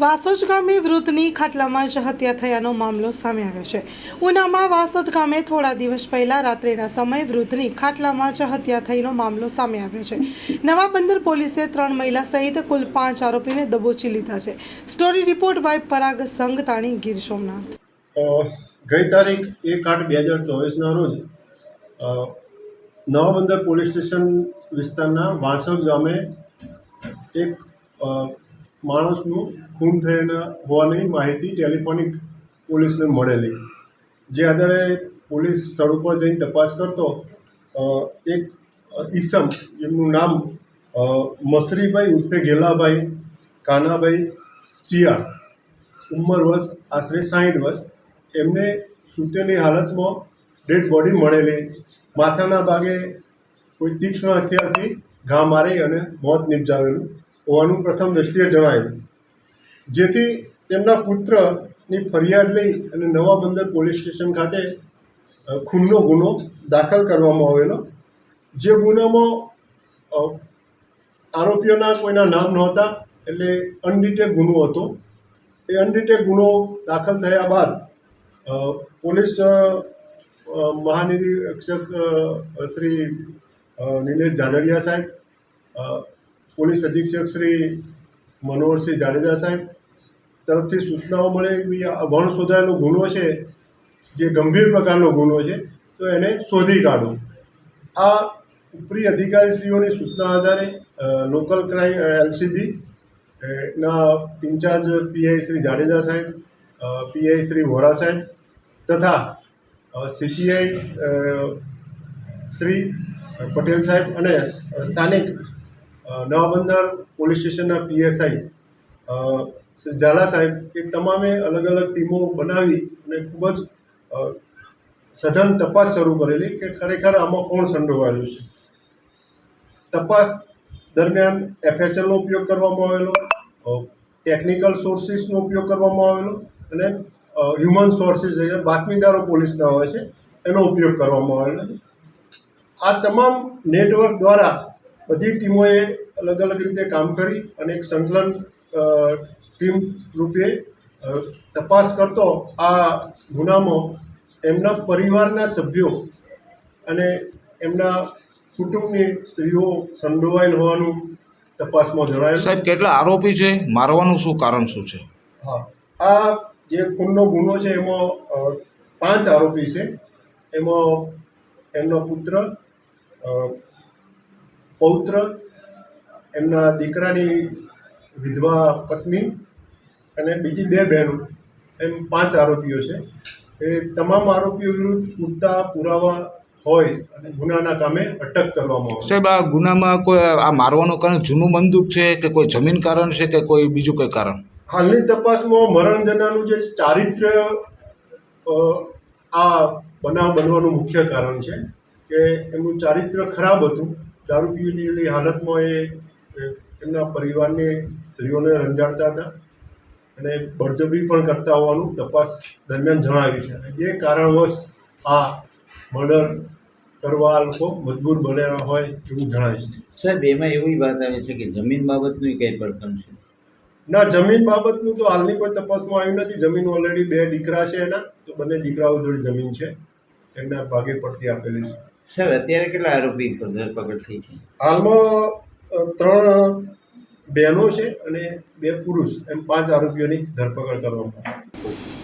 વાસોજ ગામે વૃદ્ધની ખાટલામાં જ હત્યા થયાનો મામલો સામે આવ્યો છે. ઉનામાં વાસોદ ગામે થોડા દિવસ પહેલા રાત્રિના સમયે વૃદ્ધની ખાટલામાં જ હત્યા થઈનો મામલો સામે આવ્યો છે. નવા બંદર પોલીસે ત્રણ મહિલા સહિત કુલ પાંચ આરોપીને દબોચી લીધા છે. Story report by Parag Sangtani Gir Somnath. ગઈ તારીખ એક આઠ બે હજાર ચોવીસના રોજ નવા બંદર પોલીસ સ્ટેશન વિસ્તારના વાસોદ ગામે એક માણસનું ખૂન થયેલા હોવાની માહિતી ટેલિફોનિક પોલીસને મળેલી. જે આધારે પોલીસ સ્થળ ઉપર જઈને તપાસ કરતો એક ઈસમ જેમનું નામ મસરીભાઈ ઉર્ફે ગેલાભાઈ કાનાભાઈ સિયાળ ઉંમર વર્ષ, આશરે સાઠ વર્ષ. એમને સૂતેલી હાલતમાં ડેડ બોડી મળેલી. માથાના ભાગે કોઈ તીક્ષ્ણ હથિયારથી ઘા મારી અને મોત નિપજાવેલું હોવાનું પ્રથમ દ્રષ્ટિએ જણાયું. જેથી તેમના પુત્રની ફરિયાદ લઈ અને નવા બંદર પોલીસ સ્ટેશન ખાતે ખૂનનો ગુનો દાખલ કરવામાં આવેલો. જે ગુનામાં આરોપીઓના કોઈના નામ નહોતા, એટલે અનડિટેક ગુનો હતો. એ અનડિટેક ગુનો દાખલ થયા બાદ પોલીસ મહાનિરીક્ષક શ્રી નિલેશ જાદડિયા સાહેબ પોલીસ અધિક્ષક શ્રી મનોહરસિંહ જાડેજા સાહેબ તરફથી સૂચનાઓ મળે આ વણ શોધાયેલો ગુનો છે, જે ગંભીર પ્રકારનો ગુનો છે, તો એને શોધી કાઢો. આ ઉપરી અધિકારીશ્રીઓની સૂચના આધારે લોકલ ક્રાઇમ એલસીબી ના ઇન્ચાર્જ પીઆઈ શ્રી જાડેજા સાહેબ પીઆઈ શ્રી વોરા સાહેબ તથા સીપીઆઈ શ્રી પટેલ સાહેબ અને સ્થાનિક અ, નવાબંદર પોલીસ સ્ટેશનના પીએસઆઈ શ્રી ઝાલા સાહેબ એ તમામે અલગ અલગ ટીમો બનાવી અને ખૂબ જ સઘન તપાસ શરૂ કરેલી કે ખરેખર આમાં કોણ સંડોવાયેલું છે. તપાસ દરમિયાન એફએસએલનો ઉપયોગ કરવામાં આવેલો ટેકનિકલ સોર્સિસનો ઉપયોગ કરવામાં આવેલો અને હ્યુમન સોર્સિસ બાતમીદારો પોલીસના હોય છે એનો ઉપયોગ કરવામાં આવેલો આ તમામ નેટવર્ક દ્વારા બધી ટીમોએ અલગ અલગ રીતે કામ કરી અને એક સંકલન ટીમ રૂપે તપાસ કરતો આ ગુનામાં એમના પરિવારના સભ્યો અને એમના કુટુંબની સ્ત્રીઓ સંડોવાયેલ હોવાનું તપાસમાં જણાયું સાહેબ કેટલા આરોપી છે? મારવાનું શું કારણ શું છે? હા આ જે ખૂનનો ગુનો છે એમાં પાંચ આરોપી છે. એમાં એમનો પુત્ર પૌત્ર એમના દીકરાની વિધવા પત્ની અને બીજી બે બહેનો. એમ પાંચ આરોપીઓ છે. એ તમામ આરોપીઓ વિરુદ્ધ પૂરતા પુરાવા હોય અને ગુનાના કામે અટક કરવામાં આવે. સાહેબ આ ગુનામાં કોઈ આ મારવાનું કારણ જૂનું બંદૂક છે કે કોઈ જમીન કારણ છે કે કોઈ બીજું કોઈ કારણ? હાલની તપાસમાં મરણ જનાનું જે ચારિત્ર્ય આ બનાવ બનવાનું મુખ્ય કારણ છે કે એમનું ચારિત્ર્ય ખરાબ હતું. દારૂ પીએલી હાલતમાં એ એમના પરિવારની સ્ત્રીઓને રંજાડતા હતા. અને બળજબરી પણ કરતા હોવાનું તપાસ દરમિયાન જણાવ્યું છે. એ કારણવશ આ મર્ડર કરવા લોકો મજબૂર બનેલા હોય એવું જણાય છે. સાહેબ એમાં એવી વાત આવે છે કે જમીન બાબતનું કંઈ પડકાર છે? ના જમીન બાબતનું તો હાલની કોઈ તપાસમાં આવ્યું નથી. જમીન ઓલરેડી બે દીકરા છે એના તો બંને દીકરાઓ જોડે જમીન છે. એમના ભાગે પડતી આપેલી છે. સાહેબ, અત્યારે કેટલા આરોપી ધરપકડ થઈ છે હાલમાં ત્રણ બહેનો છે અને બે પુરુષ, એમ પાંચ આરોપીઓની ધરપકડ કરવામાં આવી.